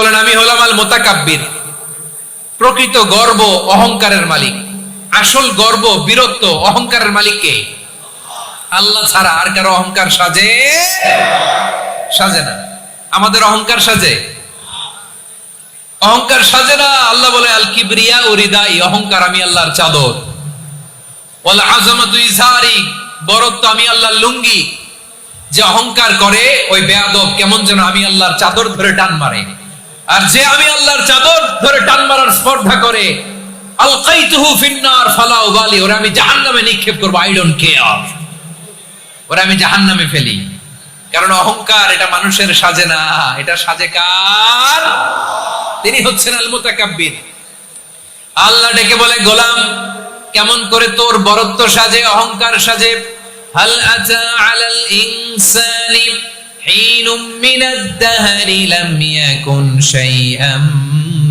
বলেন আমি হলাম আল মোতাকাব্বির প্রকৃত গর্ব অহংকারের মালিক। আসল গর্ব, বীরত্ব অহংকারের মালিক কে? আল্লাহ ছাড়া আর কারও অহংকার সাজে? সাজে না। আমাদের অহংকার সাজে? অহংকার সাজে না। আল্লাহ বলে আল কিবরিয়া ও হৃদয়, অহংকার আমি আল্লাহর চাদর। বলে আজমাতু ইজারি, বরত্ব আমি আল্লাহর লুঙ্গি। যে অহংকার করে, ওই বেয়াদব কেমন যেন আমি আল্লাহর চাদর ধরে টান মারে। আর যে আমি আল্লাহর চাদর ধরে টান মারার স্পর্ধা করে, আলকাইতুহু ফিন্নার ফালা উবালি ওরা আমি জাহান্নামে নিক্ষেপ করব আই ডোন্ট কেয়ার ওরা আমি জাহান্নামে ফেলি। কারণ অহংকার, এটা মানুষের সাজে না। এটা সাজে কার? তিনি হচ্ছেন আল আল্লাহ ডেকে বলে, গোলাম, কেমন করে তোর বরত্ব সাজে, অহংকার সাজে? হাল আতা আলাল ইনসানি حين من الدهر لم يكن شيئا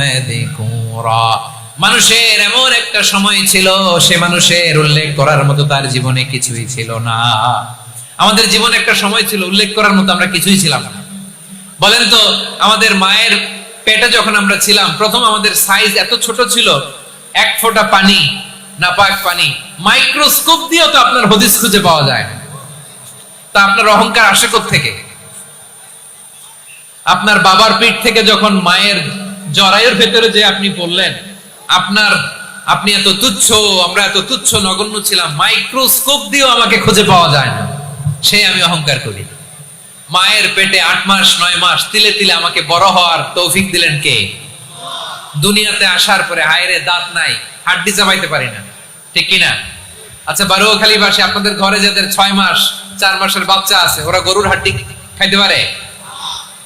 مذكورا মানুষের এমন একটা সময় ছিল সে মানুষের উল্লেখ করার মতো তার জীবনে কিছুই ছিল না আমাদের জীবনে একটা সময় ছিল উল্লেখ করার মতো আমরা কিছুই ছিলাম না বলেন তো আমাদের মায়ের পেটে যখন আমরা ছিলাম প্রথম আমাদের সাইজ এত ছোট ছিল এক ফোঁটা পানি নাপাক পানি মাইক্রোস্কোপ দিয়েও তো আপনার হদিস খুঁজে পাওয়া যায় না। তা আপনার অহংকার আসে থেকে আপনার বাবার পিঠ থেকে যখন মায়ের জরায়ুর ভেতরে যে আপনি বললেন আপনার, আপনি এত তুচ্ছ, আমরা এত তুচ্ছ নগণ্য ছিলাম, মাইক্রোস্কোপ দিয়েও আমাকে খুঁজে পাওয়া যায় না। সেই আমি অহংকার করি। মায়ের পেটে আট মাস, নয় মাস, তিলে তিলে আমাকে বড় হওয়ার তৌফিক দিলেন কে? দুনিয়াতে আসার পরে হায়রে দাঁত নাই হাড্ডি চাবাইতে পারি না। ঠিক কিনা? আচ্ছা বারুয়াখালী বাসে, আপনাদের ঘরে যাদের ছয় মাস, চার মাসের বাচ্চা আছে, ওরা গরুর হাড্ডি খাইতে পারে?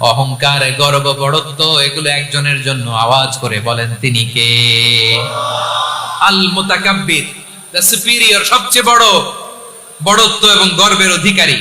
অহংকার গর্ব বড়ত্ব, এগুলো একজনের জন্য আওয়াজ করে বলেন তিনি কে? আল মোতাকাব্বির দ্য সুপিরিয়র, সবচেয়ে বড় বড়ত্ব এবং গর্বের অধিকারী।